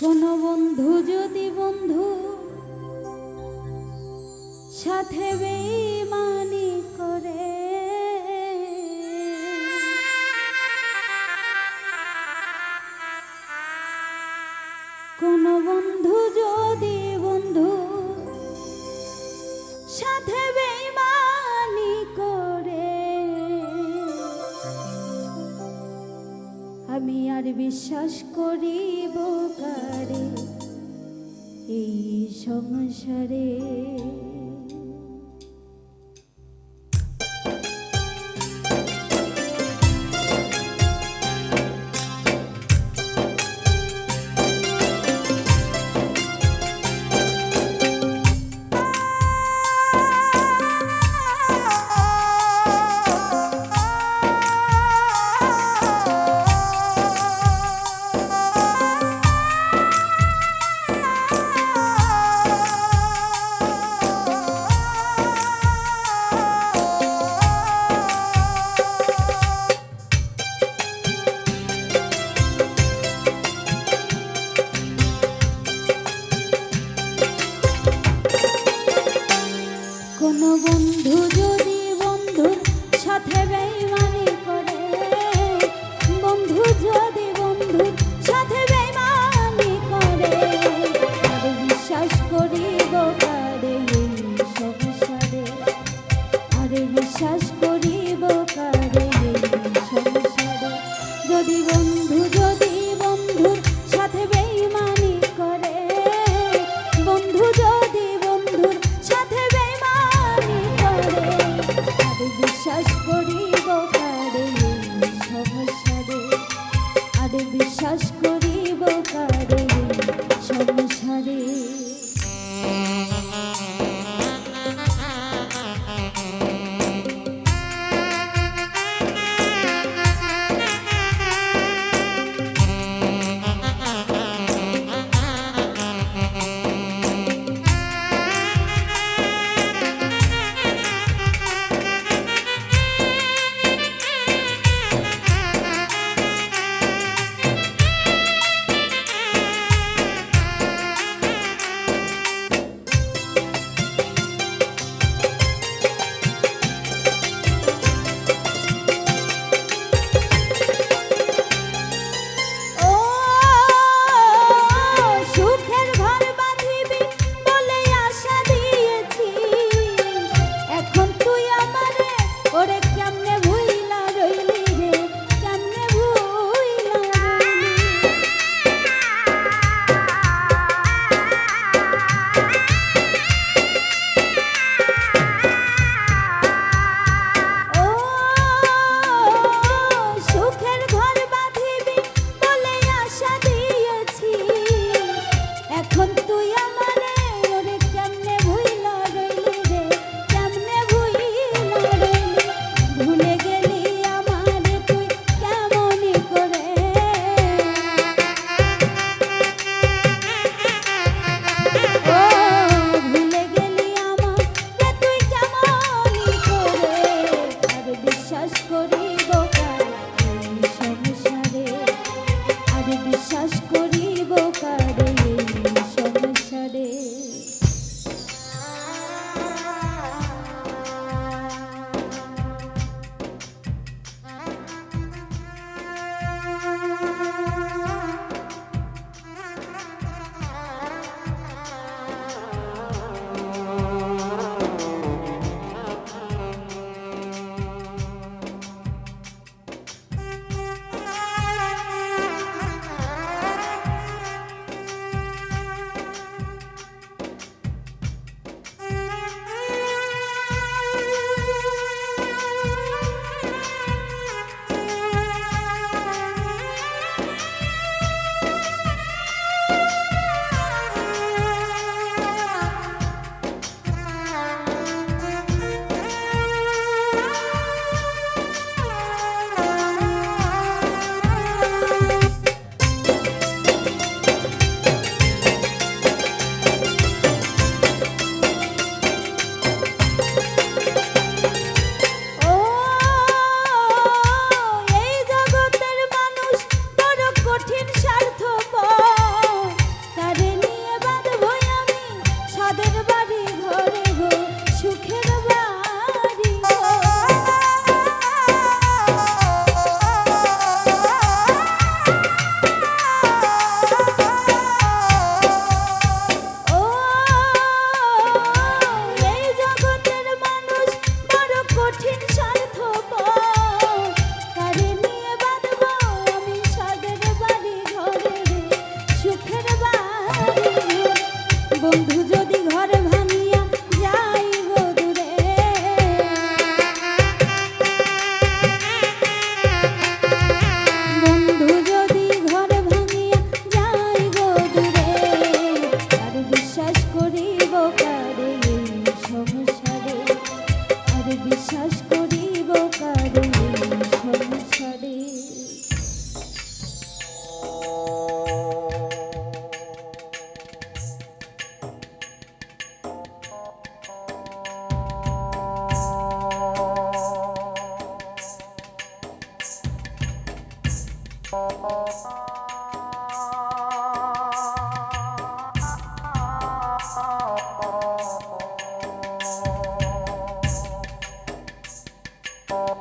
কোনো বন্ধু যদি বন্ধু সাথে বেইমানি করে? কোনো বন্ধু যদি বন্ধু সাথে বেইমানি করে? আমি আর বিশ্বাস করি সংসারে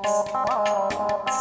Oh, oh, oh, oh.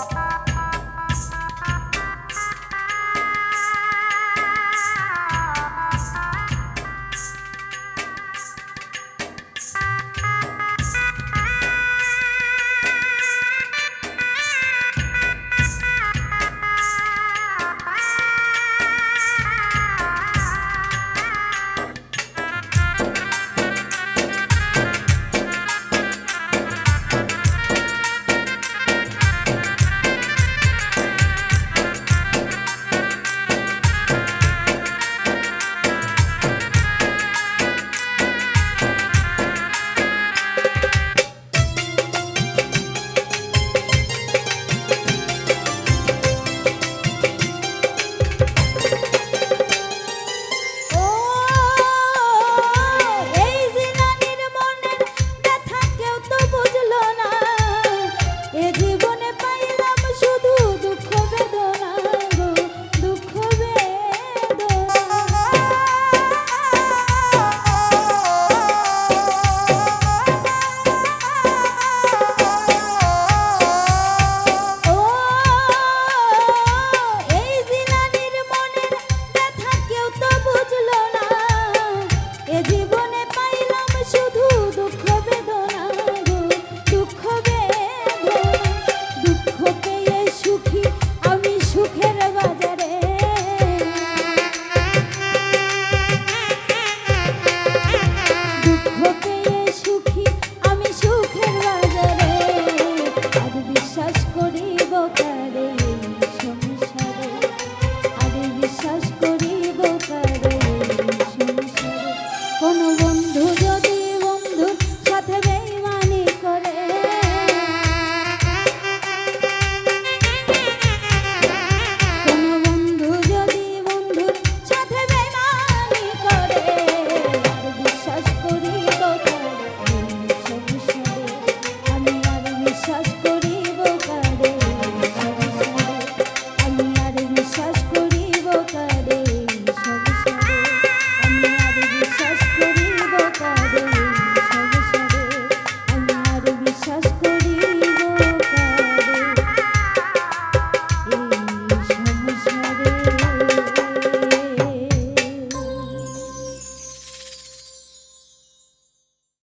Hare